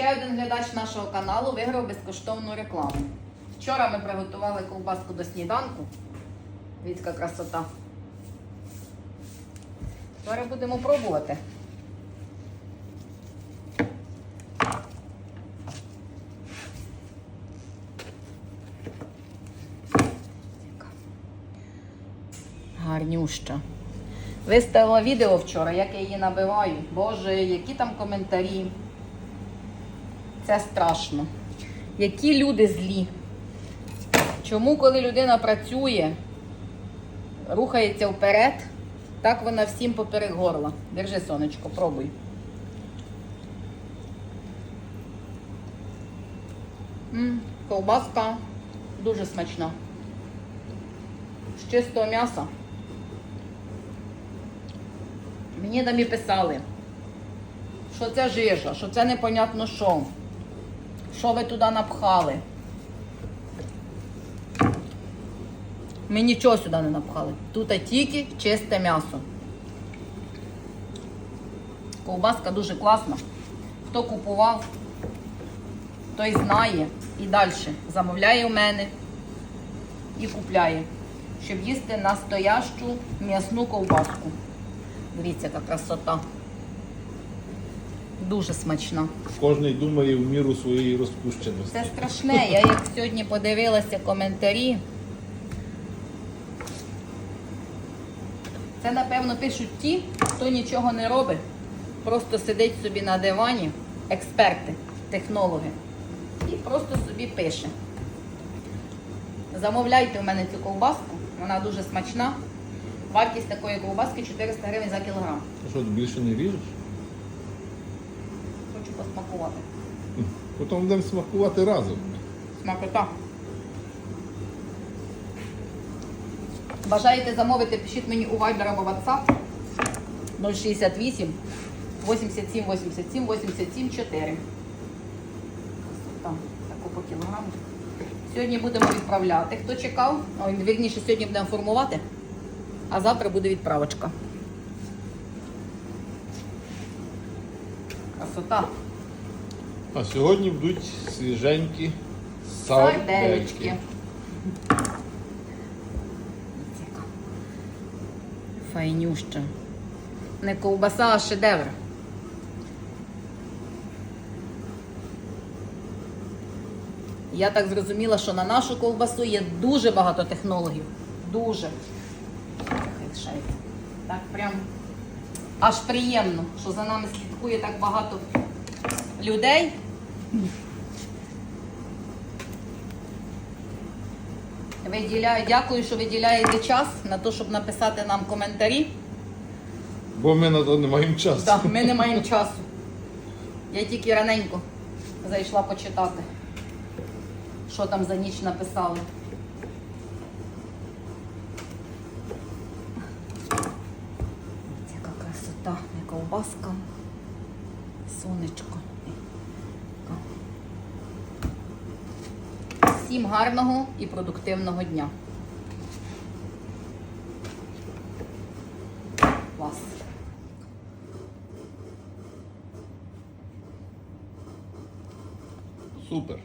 Ще один глядач нашого каналу виграв безкоштовну рекламу. Вчора ми приготували ковбаску до сніданку. Яка красота. Зараз будемо пробувати. Гарнюща. Виставила відео вчора, як я її набиваю. Боже, які там коментарі. Це страшно. Які люди злі. Чому, коли людина працює, рухається вперед, так вона всім поперек горла. Держи, сонечко, пробуй. М, ковбаска дуже смачна. З чистого м'яса. Мені там і писали, що це жижа, що це непонятно що. Що ви туди напхали? Ми нічого сюди не напхали. Тут тільки чисте м'ясо. Ковбаска дуже класна. Хто купував, той знає і далі замовляє у мене і купляє, щоб їсти настоящу м'ясну ковбаску. Дивіться, яка красота. Дуже смачна. Кожний думає в міру своєї розпущеності. Це страшне. Я як сьогодні подивилася коментарі. Це, напевно, пишуть ті, хто нічого не робить, просто сидить собі на дивані, експерти, технологи, і просто собі пише. Замовляйте у мене цю ковбаску, вона дуже смачна. Вартість такої ковбаски 400 гривень за кілограм. А Що, ти більше не ріжеш? Хочу посмакувати. Потім будемо смакувати разом. Смакота. Бажаєте замовити, пишіть мені у Viber або WhatsApp 068 87 87 87 4. Красота. Таку по кілограму. Сьогодні будемо відправляти. Хто чекав? Вірніше, сьогодні будемо формувати, а завтра буде відправочка. Красота. А сьогодні будуть свіженькі. Ціка. Файнюща. Не ковбаса, а шедевр. Я так зрозуміла, що на нашу ковбасу є дуже багато технологів. Дуже. Так прям аж приємно, що за нами слідкує так багато людей. Виділяю, дякую, що виділяєте час на те, щоб написати нам коментарі. Бо ми на то не маємо часу. Так, ми не маємо часу. Я тільки раненько зайшла почитати, що там за ніч написали. Ось Яка красота, ковбаска, сонечко. Всім гарного і продуктивного дня. Клас. Супер.